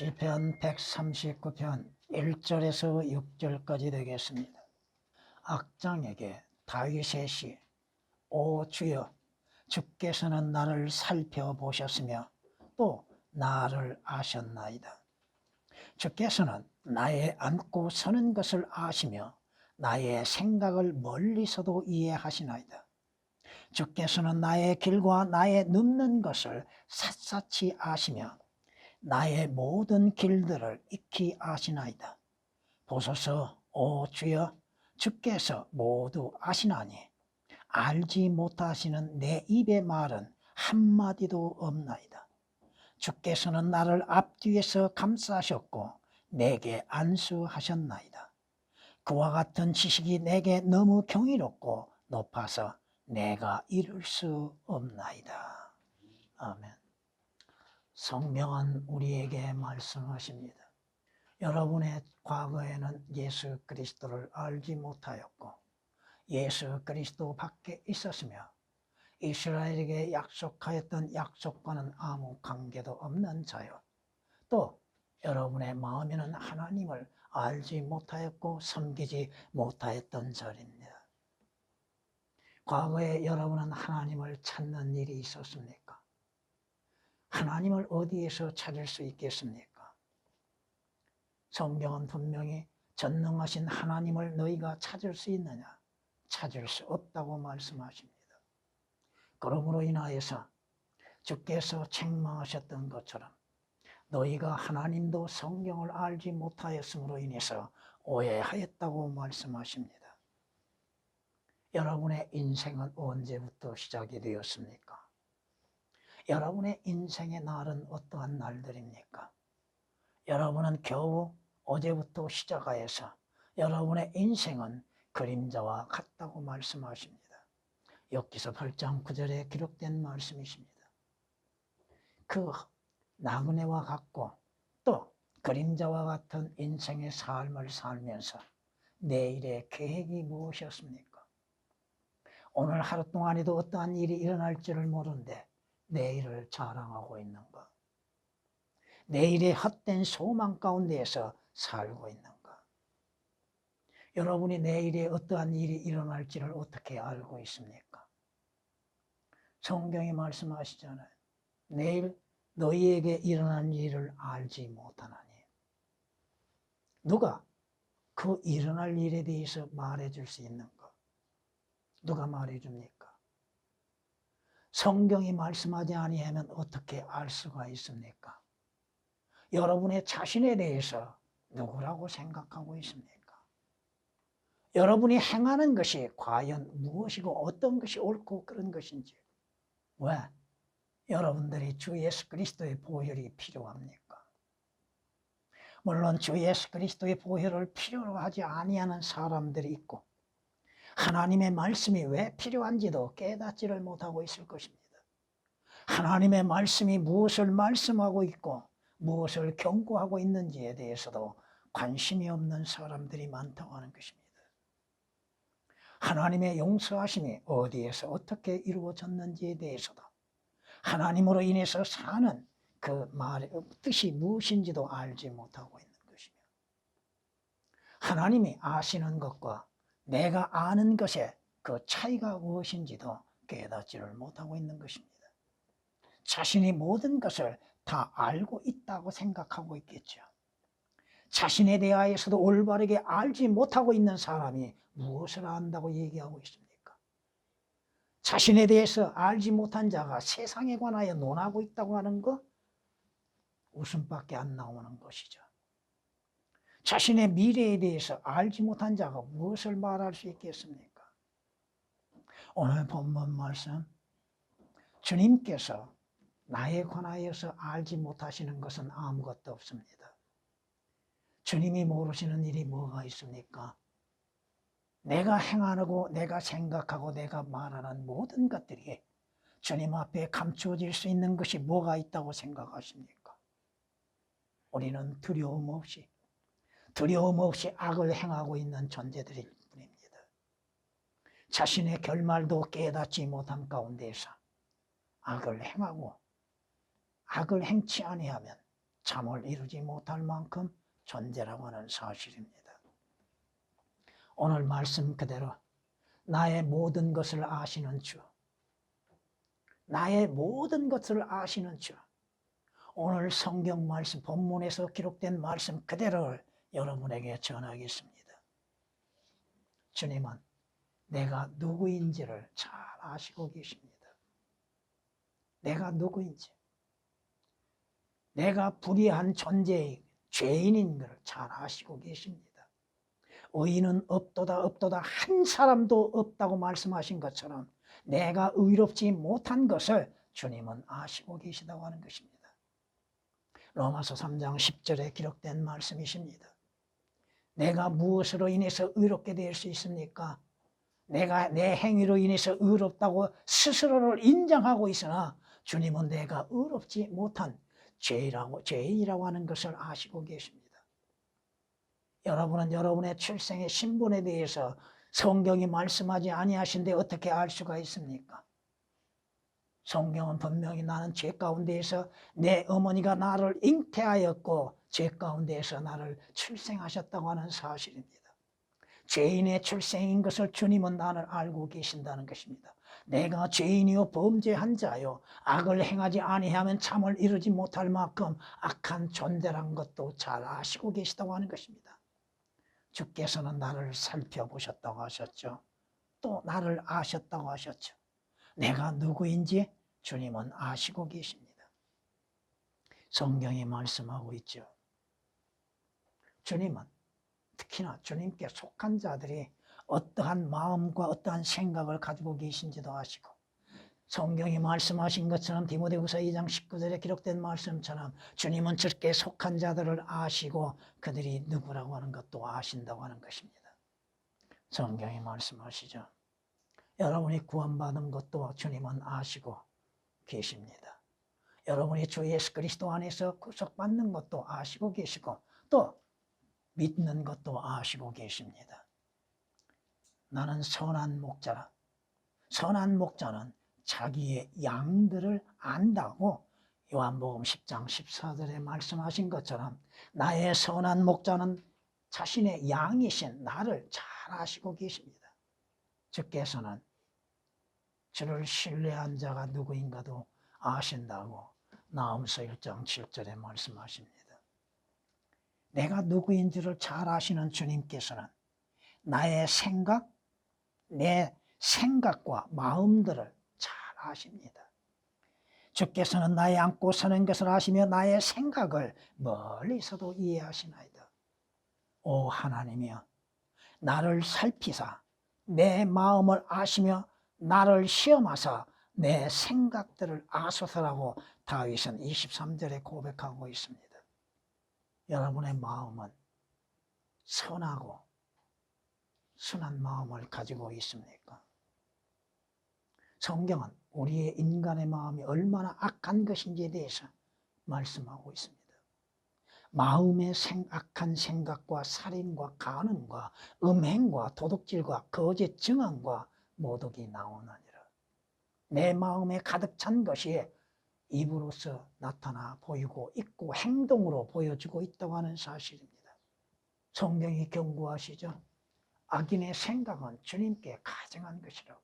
시편 139편 1절에서 6절까지 되겠습니다. 악장에게 다윗의 시, 오 주여, 주께서는 나를 살펴보셨으며 또 나를 아셨나이다. 주께서는 나의 앉고 서는 것을 아시며 나의 생각을 멀리서도 이해하시나이다. 주께서는 나의 길과 나의 눕는 것을 샅샅이 아시며 나의 모든 길들을 익히 아시나이다. 보소서, 오 주여, 주께서 모두 아시나니 알지 못하시는 내 입의 말은 한마디도 없나이다. 주께서는 나를 앞뒤에서 감싸셨고 내게 안수하셨나이다. 그와 같은 지식이 내게 너무 경이롭고 높아서 내가 이룰 수 없나이다. 아멘. 성명한 우리에게 말씀하십니다. 여러분의 과거에는 예수 그리스도를 알지 못하였고 예수 그리스도 밖에 있었으며 이스라엘에게 약속하였던 약속과는 아무 관계도 없는 자요. 또 여러분의 마음에는 하나님을 알지 못하였고 섬기지 못하였던 자입니다. 과거에 여러분은 하나님을 찾는 일이 있었습니까? 하나님을 어디에서 찾을 수 있겠습니까? 성경은 분명히 전능하신 하나님을 너희가 찾을 수 있느냐? 찾을 수 없다고 말씀하십니다. 그러므로 인하여서 주께서 책망하셨던 것처럼 너희가 하나님도 성경을 알지 못하였으므로 인해서 오해하였다고 말씀하십니다. 여러분의 인생은 언제부터 시작이 되었습니까? 여러분의 인생의 날은 어떠한 날들입니까? 여러분은 겨우 어제부터 시작하여서 여러분의 인생은 그림자와 같다고 말씀하십니다. 엽기서 8장 9절에 기록된 말씀이십니다. 그 나그네와 같고 또 그림자와 같은 인생의 삶을 살면서 내일의 계획이 무엇이었습니까? 오늘 하루 동안에도 어떠한 일이 일어날지를 모르는데 내일을 자랑하고 있는가? 내일의 헛된 소망 가운데에서 살고 있는가? 여러분이 내일에 어떠한 일이 일어날지를 어떻게 알고 있습니까? 성경이 말씀하시잖아요. 내일 너희에게 일어난 일을 알지 못하나니. 누가 그 일어날 일에 대해서 말해줄 수 있는가? 누가 말해줍니까? 성경이 말씀하지 아니하면 어떻게 알 수가 있습니까? 여러분의 자신에 대해서 누구라고 생각하고 있습니까? 여러분이 행하는 것이 과연 무엇이고 어떤 것이 옳고 그런 것인지 왜? 여러분들이 주 예수 그리스도의 보혈이 필요합니까? 물론 주 예수 그리스도의 보혈을 필요로 하지 아니하는 사람들이 있고 하나님의 말씀이 왜 필요한지도 깨닫지를 못하고 있을 것입니다. 하나님의 말씀이 무엇을 말씀하고 있고 무엇을 경고하고 있는지에 대해서도 관심이 없는 사람들이 많다고 하는 것입니다. 하나님의 용서하심이 어디에서 어떻게 이루어졌는지에 대해서도 하나님으로 인해서 사는 그 말의 뜻이 무엇인지도 알지 못하고 있는 것이며 하나님이 아시는 것과 내가 아는 것의 그 차이가 무엇인지도 깨닫지를 못하고 있는 것입니다. 자신이 모든 것을 다 알고 있다고 생각하고 있겠죠. 자신에 대하여서도 올바르게 알지 못하고 있는 사람이 무엇을 안다고 얘기하고 있습니까? 자신에 대해서 알지 못한 자가 세상에 관하여 논하고 있다고 하는 거 웃음밖에 안 나오는 것이죠. 자신의 미래에 대해서 알지 못한 자가 무엇을 말할 수 있겠습니까? 오늘 본문 말씀 주님께서 나에 관하여서 알지 못하시는 것은 아무것도 없습니다. 주님이 모르시는 일이 뭐가 있습니까? 내가 행하고 내가 생각하고 내가 말하는 모든 것들이 주님 앞에 감추어질 수 있는 것이 뭐가 있다고 생각하십니까? 우리는 두려움 없이 두려움 없이 악을 행하고 있는 존재들일 뿐입니다. 자신의 결말도 깨닫지 못한 가운데서 악을 행하고 악을 행치 아니하면 잠을 이루지 못할 만큼 존재라고 하는 사실입니다. 오늘 말씀 그대로 나의 모든 것을 아시는 주, 나의 모든 것을 아시는 주, 오늘 성경 말씀 본문에서 기록된 말씀 그대로를 여러분에게 전하겠습니다. 주님은 내가 누구인지를 잘 아시고 계십니다. 내가 누구인지, 내가 불의한 존재의 죄인인 것을 잘 아시고 계십니다. 의인은 없도다 없도다 한 사람도 없다고 말씀하신 것처럼 내가 의롭지 못한 것을 주님은 아시고 계시다고 하는 것입니다. 로마서 3장 10절에 기록된 말씀이십니다. 내가 무엇으로 인해서 의롭게 될 수 있습니까? 내가 내 행위로 인해서 의롭다고 스스로를 인정하고 있으나 주님은 내가 의롭지 못한 죄라고 죄인이라고 하는 것을 아시고 계십니다. 여러분은 여러분의 출생의 신분에 대해서 성경이 말씀하지 아니하신데 어떻게 알 수가 있습니까? 성경은 분명히 나는 죄 가운데에서 내 어머니가 나를 잉태하였고 죄 가운데에서 나를 출생하셨다고 하는 사실입니다. 죄인의 출생인 것을 주님은 나를 알고 계신다는 것입니다. 내가 죄인이요 범죄한 자요 악을 행하지 아니하면 참을 이루지 못할 만큼 악한 존재란 것도 잘 아시고 계시다고 하는 것입니다. 주께서는 나를 살펴보셨다고 하셨죠. 또 나를 아셨다고 하셨죠. 내가 누구인지 주님은 아시고 계십니다. 성경이 말씀하고 있죠. 주님은 특히나 주님께 속한 자들이 어떠한 마음과 어떠한 생각을 가지고 계신지도 아시고 성경이 말씀하신 것처럼 디모데후서 2장 19절에 기록된 말씀처럼 주님은 주께 속한 자들을 아시고 그들이 누구라고 하는 것도 아신다고 하는 것입니다. 성경이 말씀하시죠. 여러분이 구원받은 것도 주님은 아시고 계십니다. 여러분이 주 예수 그리스도 안에서 구속받는 것도 아시고 계시고 또 믿는 것도 아시고 계십니다. 나는 선한 목자라. 선한 목자는 자기의 양들을 안다고 요한복음 10장 14절에 말씀하신 것처럼 나의 선한 목자는 자신의 양이신 나를 잘 아시고 계십니다. 주께서는 주를 신뢰한 자가 누구인가도 아신다고 나음서 1장 7절에 말씀하십니다. 내가 누구인지를 잘 아시는 주님께서는 나의 생각, 내 생각과 마음들을 잘 아십니다. 주께서는 나의 안고 서는 것을 아시며 나의 생각을 멀리서도 이해하시나이다. 오 하나님이여 나를 살피사 내 마음을 아시며 나를 시험하사 내 생각들을 아소서라고 다윗은 23절에 고백하고 있습니다. 여러분의 마음은 선하고 순한 마음을 가지고 있습니까? 성경은 우리의 인간의 마음이 얼마나 악한 것인지에 대해서 말씀하고 있습니다. 마음의 생, 악한 생각과 살인과 간음과 음행과 도둑질과 거짓 증언과 모독이 나오느니라. 내 마음에 가득 찬 것이 입으로서 나타나 보이고 있고 행동으로 보여주고 있다고 하는 사실입니다. 성경이 경고하시죠. 악인의 생각은 주님께 가증한 것이라고.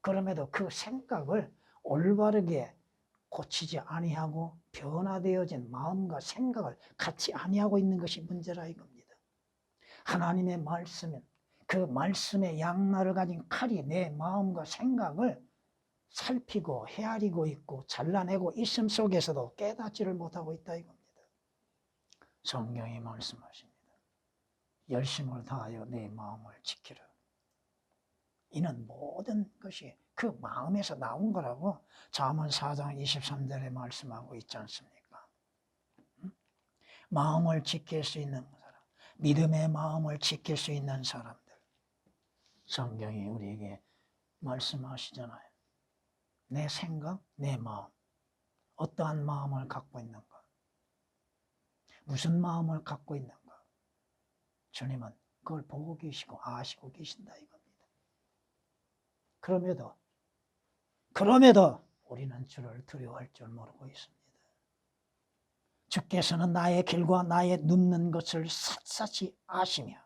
그럼에도 그 생각을 올바르게 고치지 아니하고 변화되어진 마음과 생각을 같이 아니하고 있는 것이 문제라 이겁니다. 하나님의 말씀은 그 말씀의 양날을 가진 칼이 내 마음과 생각을 살피고 헤아리고 있고 잘라내고 있음 속에서도 깨닫지를 못하고 있다 이겁니다. 성경이 말씀하십니다. 열심을 다하여 내 마음을 지키라. 이는 모든 것이 그 마음에서 나온 거라고 잠언 4장 23절에 말씀하고 있지 않습니까? 마음을 지킬 수 있는 사람, 믿음의 마음을 지킬 수 있는 사람들. 성경이 우리에게 말씀하시잖아요. 내 생각, 내 마음. 어떠한 마음을 갖고 있는가? 무슨 마음을 갖고 있는가? 주님은 그걸 보고 계시고 아시고 계신다 이겁니다. 그럼에도 그럼에도 우리는 주를 두려워할 줄 모르고 있습니다. 주께서는 나의 길과 나의 눕는 것을 샅샅이 아시며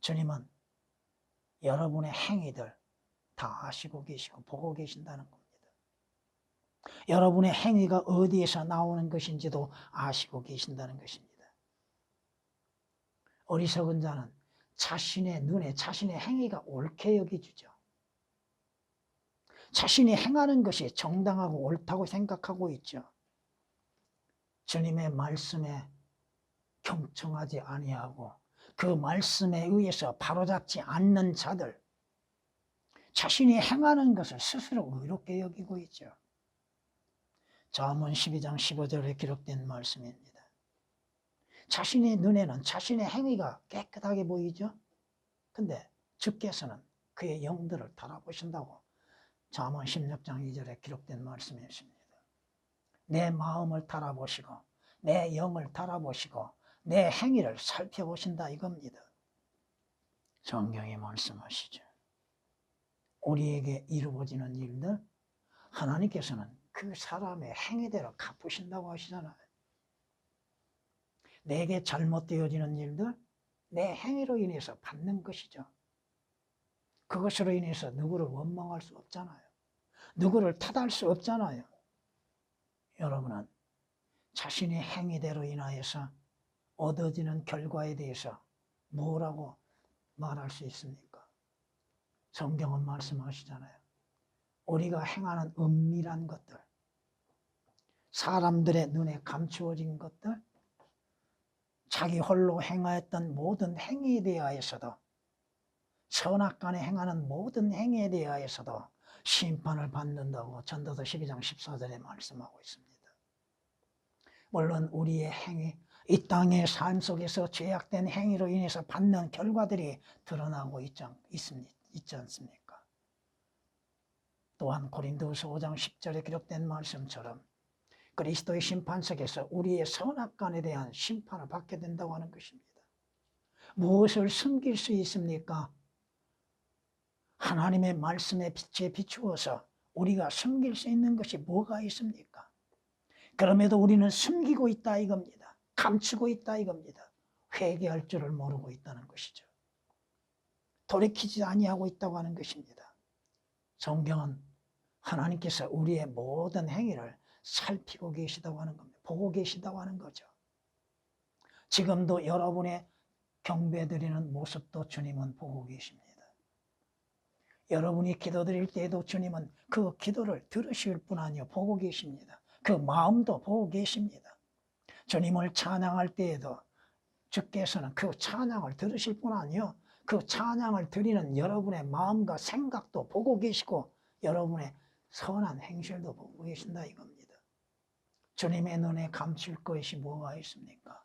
주님은 여러분의 행위들 다 아시고 계시고 보고 계신다는 겁니다. 여러분의 행위가 어디에서 나오는 것인지도 아시고 계신다는 것입니다. 어리석은 자는 자신의 눈에 자신의 행위가 옳게 여기주죠. 자신이 행하는 것이 정당하고 옳다고 생각하고 있죠. 주님의 말씀에 경청하지 아니하고 그 말씀에 의해서 바로잡지 않는 자들 자신이 행하는 것을 스스로 의롭게 여기고 있죠. 잠언 12장 15절에 기록된 말씀입니다. 자신의 눈에는 자신의 행위가 깨끗하게 보이죠. 근데 주께서는 그의 영들을 달아보신다고 잠언 16장 2절에 기록된 말씀이 있습니다. 내 마음을 달아보시고 내 영을 달아보시고 내 행위를 살펴보신다 이겁니다. 성경이 말씀하시죠. 우리에게 이루어지는 일들 하나님께서는 그 사람의 행위대로 갚으신다고 하시잖아요. 내게 잘못되어지는 일들 내 행위로 인해서 받는 것이죠. 그것으로 인해서 누구를 원망할 수 없잖아요. 누구를 탓할 수 없잖아요. 여러분은 자신의 행위대로 인하여서 얻어지는 결과에 대해서 뭐라고 말할 수 있습니까? 성경은 말씀하시잖아요. 우리가 행하는 은밀한 것들, 사람들의 눈에 감추어진 것들, 자기 홀로 행하였던 모든 행위에 대하여서도 선악간에 행하는 모든 행위에 대하여서도 심판을 받는다고 전도서 12장 14절에 말씀하고 있습니다. 물론 우리의 행위, 이 땅의 삶 속에서 죄악된 행위로 인해서 받는 결과들이 드러나고 있지, 있습니다, 있지 않습니까? 또한 고린도서 5장 10절에 기록된 말씀처럼 그리스도의 심판석에서 우리의 선악간에 대한 심판을 받게 된다고 하는 것입니다. 무엇을 숨길 수 있습니까? 하나님의 말씀의 빛에 비추어서 우리가 숨길 수 있는 것이 뭐가 있습니까? 그럼에도 우리는 숨기고 있다 이겁니다. 감추고 있다 이겁니다. 회개할 줄을 모르고 있다는 것이죠. 돌이키지 아니하고 있다고 하는 것입니다. 성경은 하나님께서 우리의 모든 행위를 살피고 계시다고 하는 겁니다. 보고 계시다고 하는 거죠. 지금도 여러분의 경배드리는 모습도 주님은 보고 계십니다. 여러분이 기도드릴 때에도 주님은 그 기도를 들으실 뿐 아니요 보고 계십니다. 그 마음도 보고 계십니다. 주님을 찬양할 때에도 주께서는 그 찬양을 들으실 뿐 아니요 그 찬양을 드리는 여러분의 마음과 생각도 보고 계시고 여러분의 선한 행실도 보고 계신다 이겁니다. 주님의 눈에 감출 것이 뭐가 있습니까?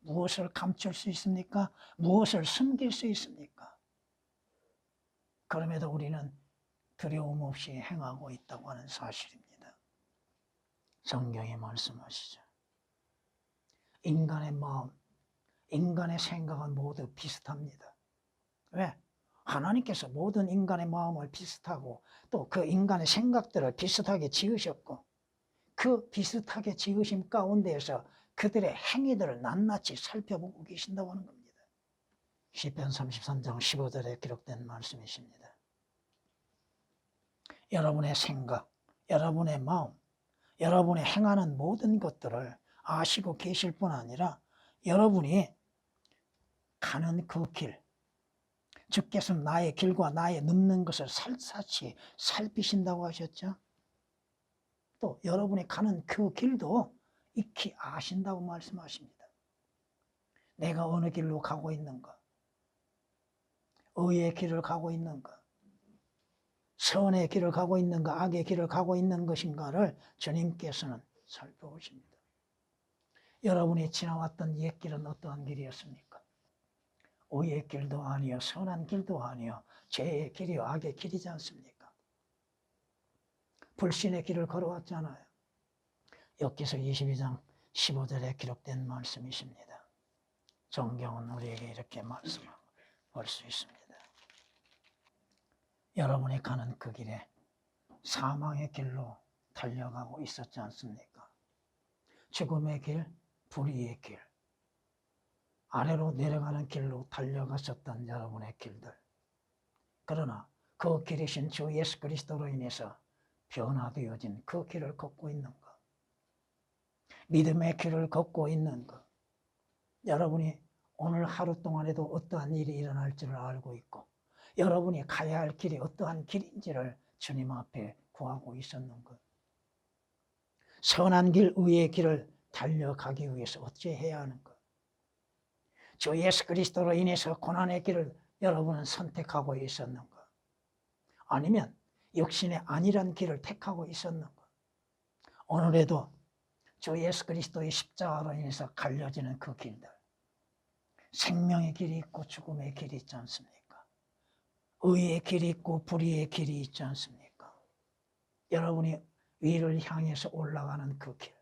무엇을 감출 수 있습니까? 무엇을 숨길 수 있습니까? 그럼에도 우리는 두려움 없이 행하고 있다고 하는 사실입니다. 성경이 말씀하시죠. 인간의 마음, 인간의 생각은 모두 비슷합니다. 왜? 하나님께서 모든 인간의 마음을 비슷하고 또 그 인간의 생각들을 비슷하게 지으셨고 그 비슷하게 지으심 가운데에서 그들의 행위들을 낱낱이 살펴보고 계신다고 하는 겁니다. 시편 33장 15절에 기록된 말씀이십니다. 여러분의 생각, 여러분의 마음, 여러분의 행하는 모든 것들을 아시고 계실 뿐 아니라 여러분이 가는 그 길, 주께서 나의 길과 나의 눕는 것을 살사치 살피신다고 하셨죠. 또 여러분이 가는 그 길도 익히 아신다고 말씀하십니다. 내가 어느 길로 가고 있는가? 의의 길을 가고 있는가? 선의 길을 가고 있는가? 악의 길을 가고 있는 것인가를 주님께서는 살펴보십니다. 여러분이 지나왔던 옛 길은 어떠한 길이었습니까? 의의 길도 아니요, 선한 길도 아니요, 죄의 길이요, 악의 길이지 않습니까? 불신의 길을 걸어왔잖아요. 역기서 22장 15절에 기록된 말씀이십니다. 성경은 우리에게 이렇게 말씀할 수 있습니다. 여러분이 가는 그 길에 사망의 길로 달려가고 있었지 않습니까? 죽음의 길, 불의의 길, 아래로 내려가는 길로 달려갔었던 여러분의 길들. 그러나 그 길이신 주 예수 그리스도로 인해서 변화되어진 그 길을 걷고 있는 것. 믿음의 길을 걷고 있는 것. 여러분이 오늘 하루 동안에도 어떠한 일이 일어날지를 알고 있고 여러분이 가야 할 길이 어떠한 길인지를 주님 앞에 구하고 있었는 것. 선한 길, 의의 길을 달려가기 위해서 어찌 해야 하는 것. 주 예수 그리스도로 인해서 고난의 길을 여러분은 선택하고 있었는 것. 아니면 육신의 아니란 길을 택하고 있었는 것. 오늘에도 주 예수 그리스도의 십자가로 인해서 갈려지는 그 길들. 생명의 길이 있고 죽음의 길이 있지 않습니까? 의의 길이 있고 불의의 길이 있지 않습니까? 여러분이 위를 향해서 올라가는 그 길.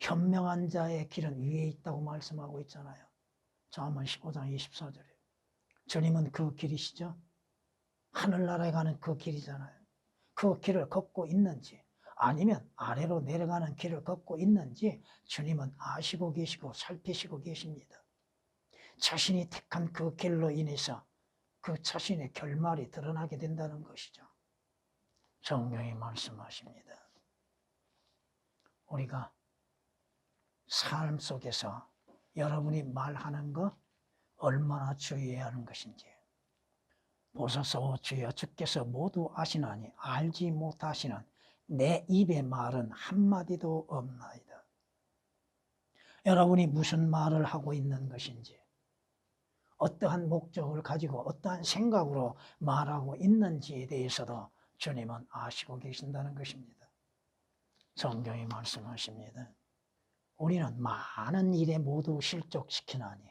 현명한 자의 길은 위에 있다고 말씀하고 있잖아요. 잠언 15장 24절에. 주님은 그 길이시죠? 하늘나라에 가는 그 길이잖아요. 그 길을 걷고 있는지 아니면 아래로 내려가는 길을 걷고 있는지 주님은 아시고 계시고 살피시고 계십니다. 자신이 택한 그 길로 인해서 그 자신의 결말이 드러나게 된다는 것이죠. 성경이 말씀하십니다. 우리가 삶 속에서 여러분이 말하는 것 얼마나 주의해야 하는 것인지 보소서 주여 주께서 모두 아시나니 알지 못하시는 내 입의 말은 한마디도 없나이다. 여러분이 무슨 말을 하고 있는 것인지 어떠한 목적을 가지고 어떠한 생각으로 말하고 있는지에 대해서도 주님은 아시고 계신다는 것입니다. 성경이 말씀하십니다. 우리는 많은 일에 모두 실족시키나니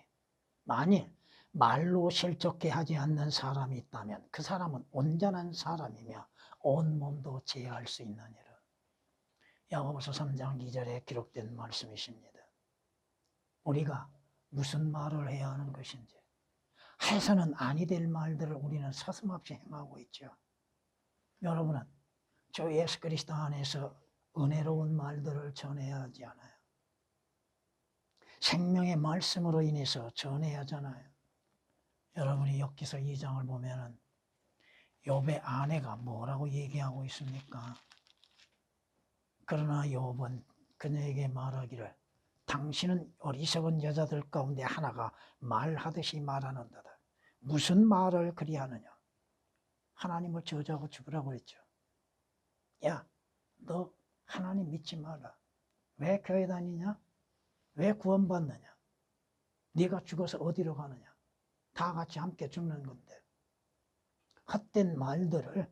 만일 말로 실족해 하지 않는 사람이 있다면 그 사람은 온전한 사람이며 온 몸도 제어할 수 있느니라. 야고보서 3장 2절에 기록된 말씀이십니다. 우리가 무슨 말을 해야 하는 것인지 해서는 아니 될 말들을 우리는 서슴없이 행하고 있죠. 여러분은 저 예수 그리스도 안에서 은혜로운 말들을 전해야 하지 않아요. 생명의 말씀으로 인해서 전해야 하잖아요. 여러분이 엽기서 2장을 보면은 욥의 아내가 뭐라고 얘기하고 있습니까? 그러나 욥은 그녀에게 말하기를 당신은 어리석은 여자들 가운데 하나가 말하듯이 말하는도다. 무슨 말을 그리 하느냐? 하나님을 저주하고 죽으라고 했죠. 야, 너 하나님 믿지 마라. 왜 교회 다니냐? 왜 구원받느냐? 네가 죽어서 어디로 가느냐? 다 같이 함께 죽는 건데. 헛된 말들을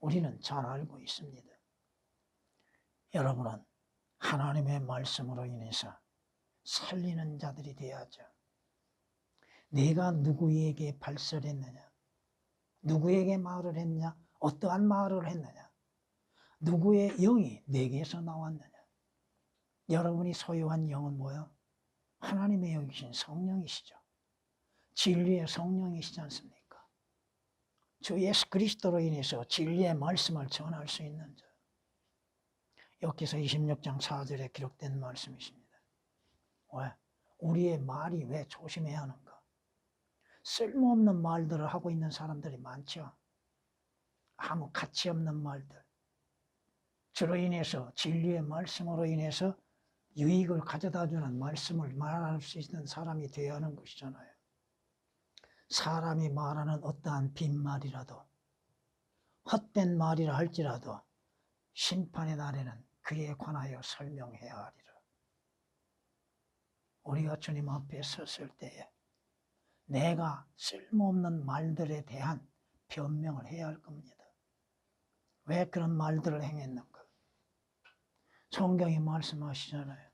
우리는 잘 알고 있습니다. 여러분은 하나님의 말씀으로 인해서 살리는 자들이 되어야죠. 내가 누구에게 발설했느냐? 누구에게 말을 했냐? 어떠한 말을 했느냐? 누구의 영이 내게서 나왔느냐? 여러분이 소유한 영은 뭐야? 하나님의 영이신 성령이시죠. 진리의 성령이시지 않습니까? 주 예수 그리스도로 인해서 진리의 말씀을 전할 수 있는 자. 여기서 26장 4절에 기록된 말씀이십니다. 왜? 우리의 말이 왜 조심해야 하는가? 쓸모없는 말들을 하고 있는 사람들이 많죠. 아무 가치 없는 말들. 주로 인해서 진리의 말씀으로 인해서 유익을 가져다 주는 말씀을 말할 수 있는 사람이 되어야 하는 것이잖아요. 사람이 말하는 어떠한 빈말이라도 헛된 말이라 할지라도 심판의 날에는 그에 관하여 설명해야 하리라. 우리가 주님 앞에 섰을 때에 내가 쓸모없는 말들에 대한 변명을 해야 할 겁니다. 왜 그런 말들을 행했는가? 성경이 말씀하시잖아요.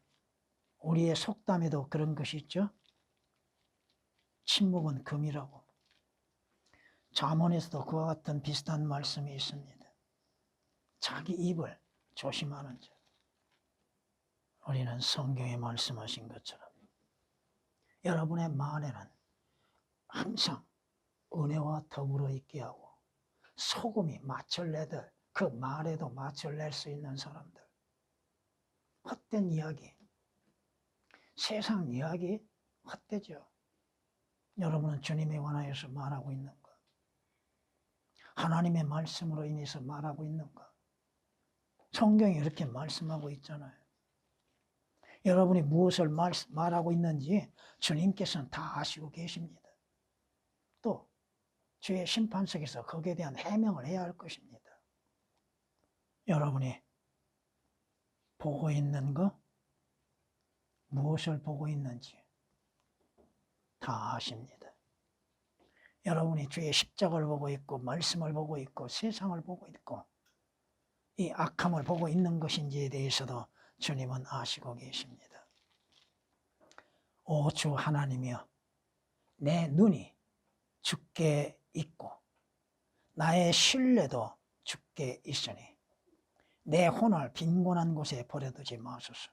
우리의 속담에도 그런 것이 있죠. 침묵은 금이라고. 자문에서도 그와 같은 비슷한 말씀이 있습니다. 자기 입을 조심하는 자. 우리는 성경에 말씀하신 것처럼 여러분의 말에는 항상 은혜와 더불어 있게 하고 소금이 내들 그 말에도 맛을 낼수 있는 사람들 헛된 이야기 세상 이야기 헛되죠. 여러분은 주님에 관하여서 말하고 있는가? 하나님의 말씀으로 인해서 말하고 있는가? 성경이 이렇게 말씀하고 있잖아요. 여러분이 무엇을 말, 말하고 있는지 주님께서는 다 아시고 계십니다. 또 주의 심판석에서 거기에 대한 해명을 해야 할 것입니다. 여러분이 보고 있는 거, 무엇을 보고 있는지 다 아십니다. 여러분이 주의 십자가를 보고 있고, 말씀을 보고 있고, 세상을 보고 있고, 이 악함을 보고 있는 것인지에 대해서도 주님은 아시고 계십니다. 오 주 하나님이여, 내 눈이 죽게 있고, 나의 신뢰도 죽게 있으니, 내 혼을 빈곤한 곳에 버려두지 마소서.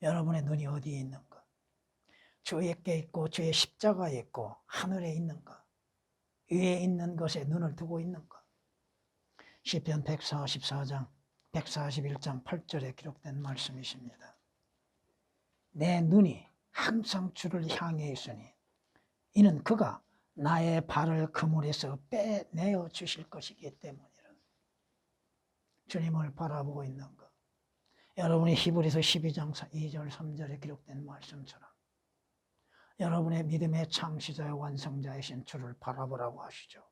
여러분의 눈이 어디에 있는가? 주에게 있고 주의 십자가에 있고 하늘에 있는가? 위에 있는 것에 눈을 두고 있는가? 시편 144장 141장 8절에 기록된 말씀이십니다. 내 눈이 항상 주를 향해 있으니 이는 그가 나의 발을 그물에서 빼내어 주실 것이기 때문이라. 주님을 바라보고 있는가? 여러분이 히브리서 12장 2절 3절에 기록된 말씀처럼 여러분의 믿음의 창시자와 완성자이신 주를 바라보라고 하시죠.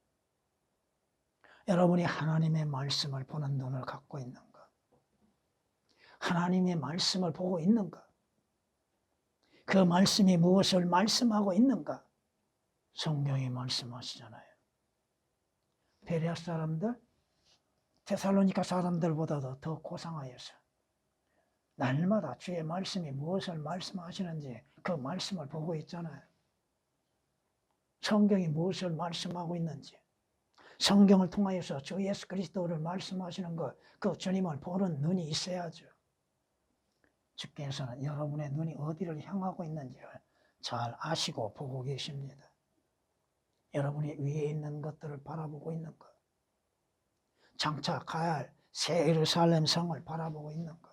여러분이 하나님의 말씀을 보는 눈을 갖고 있는가? 하나님의 말씀을 보고 있는가? 그 말씀이 무엇을 말씀하고 있는가? 성경이 말씀하시잖아요. 베레아 사람들, 테살로니카 사람들보다도 더 고상하여서 날마다 주의 말씀이 무엇을 말씀하시는지 그 말씀을 보고 있잖아요. 성경이 무엇을 말씀하고 있는지 성경을 통하여서 주 예수 그리스도를 말씀하시는 것, 그 주님을 보는 눈이 있어야죠. 주께서는 여러분의 눈이 어디를 향하고 있는지를 잘 아시고 보고 계십니다. 여러분이 위에 있는 것들을 바라보고 있는 것, 장차 가야 할 새 예루살렘 성을 바라보고 있는 것,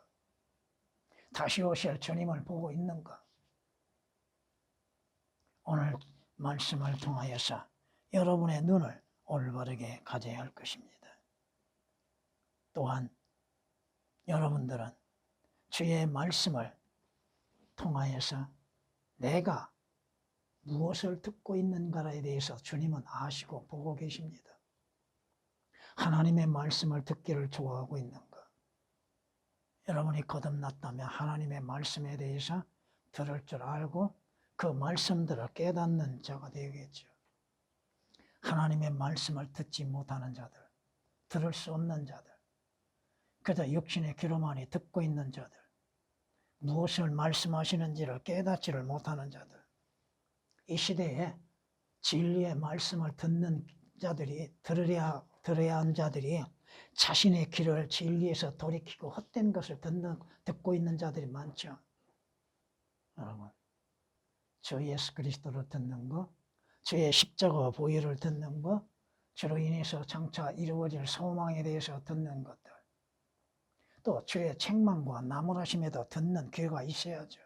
다시 오실 주님을 보고 있는가? 오늘 말씀을 통하여서 여러분의 눈을 올바르게 가져야 할 것입니다. 또한 여러분들은 주의 말씀을 통하여서 내가 무엇을 듣고 있는가에 대해서 주님은 아시고 보고 계십니다. 하나님의 말씀을 듣기를 좋아하고 있는가? 여러분이 거듭났다면 하나님의 말씀에 대해서 들을 줄 알고 그 말씀들을 깨닫는 자가 되겠죠. 하나님의 말씀을 듣지 못하는 자들, 들을 수 없는 자들, 그저 육신의 귀로만이 듣고 있는 자들, 무엇을 말씀하시는지를 깨닫지를 못하는 자들, 이 시대에 진리의 말씀을 듣는 자들이 들으려 들어야 한 자들이 자신의 길을 진리에서 돌이키고 헛된 것을 듣는, 듣고 있는 자들이 많죠. 여러분, 주 예수 그리스도를 듣는 거, 주의 십자가 보혈을 듣는 거, 주로 인해서 장차 이루어질 소망에 대해서 듣는 것들, 또 주의 책망과 나무라심에도 듣는 귀가 있어야죠.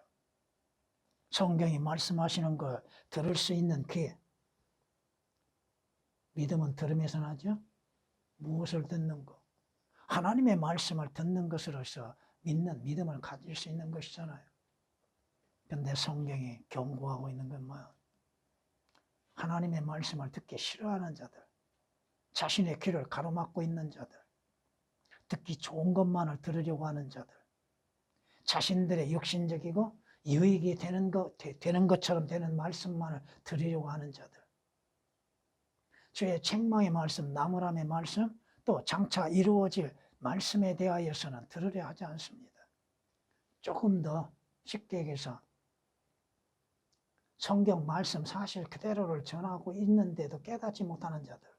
성경이 말씀하시는 걸 들을 수 있는 귀. 믿음은 들음에서 나죠? 무엇을 듣는 거? 하나님의 말씀을 듣는 것으로서 믿는 믿음을 가질 수 있는 것이잖아요. 근데 성경이 경고하고 있는 건 뭐야? 하나님의 말씀을 듣기 싫어하는 자들, 자신의 귀를 가로막고 있는 자들, 듣기 좋은 것만을 들으려고 하는 자들, 자신들의 육신적이고 유익이 되는 것, 되는 것처럼 되는 말씀만을 들으려고 하는 자들, 주의 책망의 말씀, 나무람의 말씀, 또 장차 이루어질 말씀에 대하여서는 들으려 하지 않습니다. 조금 더 쉽게 얘기해서 성경 말씀 사실 그대로를 전하고 있는데도 깨닫지 못하는 자들,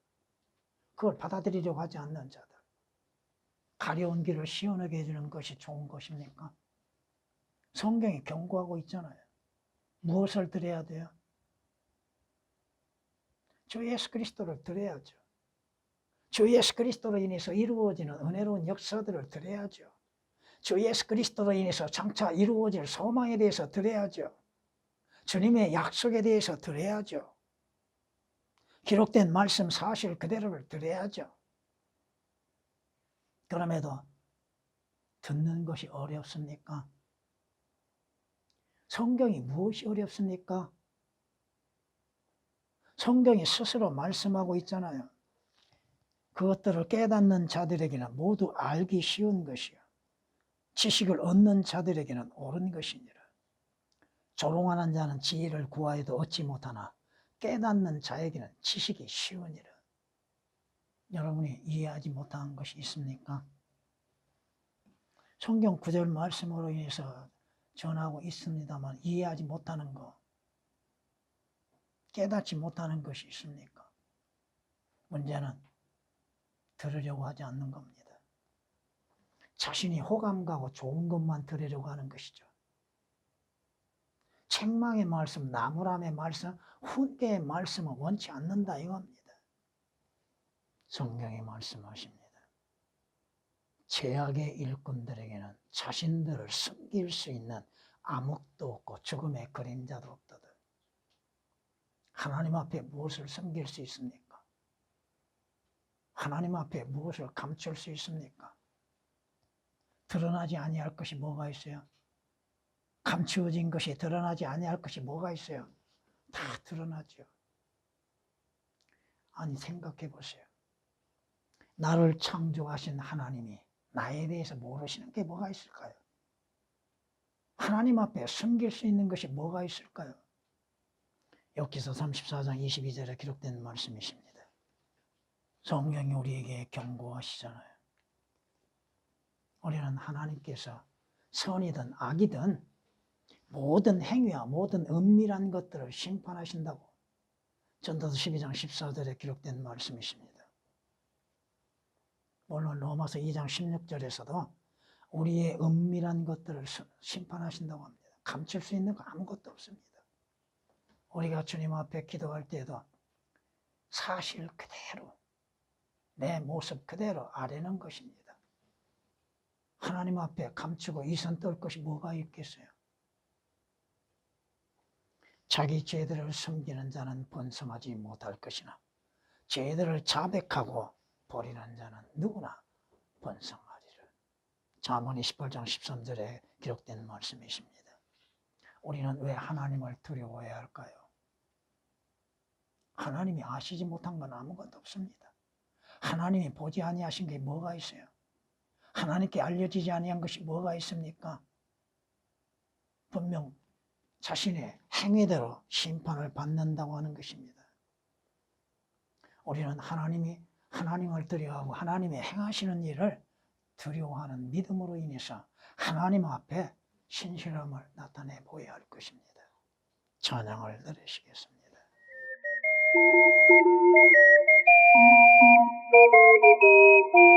그걸 받아들이려고 하지 않는 자들, 가려운 길을 시원하게 해주는 것이 좋은 것입니까? 성경이 경고하고 있잖아요. 무엇을 들어야 돼요? 주 예수 그리스도를 들어야죠. 주 예수 그리스도로 인해서 이루어지는 은혜로운 역사들을 들어야죠. 주 예수 그리스도로 인해서 장차 이루어질 소망에 대해서 들어야죠. 주님의 약속에 대해서 들어야죠. 기록된 말씀 사실 그대로를 들어야죠. 그럼에도 듣는 것이 어렵습니까? 성경이 무엇이 어렵습니까? 성경이 스스로 말씀하고 있잖아요. 그것들을 깨닫는 자들에게는 모두 알기 쉬운 것이요. 지식을 얻는 자들에게는 옳은 것이니라. 조롱하는 자는 지혜를 구하여도 얻지 못하나 깨닫는 자에게는 지식이 쉬우니라. 여러분이 이해하지 못한 것이 있습니까? 성경 구절 말씀으로 인해서 전하고 있습니다만 이해하지 못하는 것, 깨닫지 못하는 것이 있습니까? 문제는 들으려고 하지 않는 겁니다. 자신이 호감 가고 좋은 것만 들으려고 하는 것이죠. 책망의 말씀, 나무람의 말씀, 훈계의 말씀은 원치 않는다 이겁니다. 성경이 말씀하십니다. 죄악의 일꾼들에게는 자신들을 숨길 수 있는 암흑도 없고 죽음의 그림자도 없거든. 하나님 앞에 무엇을 숨길 수 있습니까? 하나님 앞에 무엇을 감출 수 있습니까? 드러나지 아니할 것이 뭐가 있어요? 감추어진 것이 드러나지 아니할 것이 뭐가 있어요? 다 드러나죠. 아니 생각해 보세요. 나를 창조하신 하나님이 나에 대해서 모르시는 게 뭐가 있을까요? 하나님 앞에 숨길 수 있는 것이 뭐가 있을까요? 엽기서 34장 22절에 기록된 말씀이십니다. 성령이 우리에게 경고하시잖아요. 우리는 하나님께서 선이든 악이든 모든 행위와 모든 은밀한 것들을 심판하신다고 전도서 12장 14절에 기록된 말씀이십니다. 물론 로마서 2장 16절에서도 우리의 은밀한 것들을 심판하신다고 합니다. 감출 수 있는 거 아무것도 없습니다. 우리가 주님 앞에 기도할 때에도 사실 그대로 내 모습 그대로 아뢰는 것입니다. 하나님 앞에 감추고 이선 떨 것이 뭐가 있겠어요? 자기 죄들을 숨기는 자는 번성하지 못할 것이나 죄들을 자백하고 버리는 자는 누구나 번성하리라. 잠언 28장 13절에 기록된 말씀이십니다. 우리는 왜 하나님을 두려워해야 할까요? 하나님이 아시지 못한 건 아무것도 없습니다. 하나님이 보지 아니하신 게 뭐가 있어요? 하나님께 알려지지 아니한 것이 뭐가 있습니까? 분명 자신의 행위대로 심판을 받는다고 하는 것입니다. 우리는 하나님이 하나님을 두려워하고 하나님의 행하시는 일을 두려워하는 믿음으로 인해서 하나님 앞에 신실함을 나타내 보여야 할 것입니다. 찬양을 들으시겠습니다. Thank you.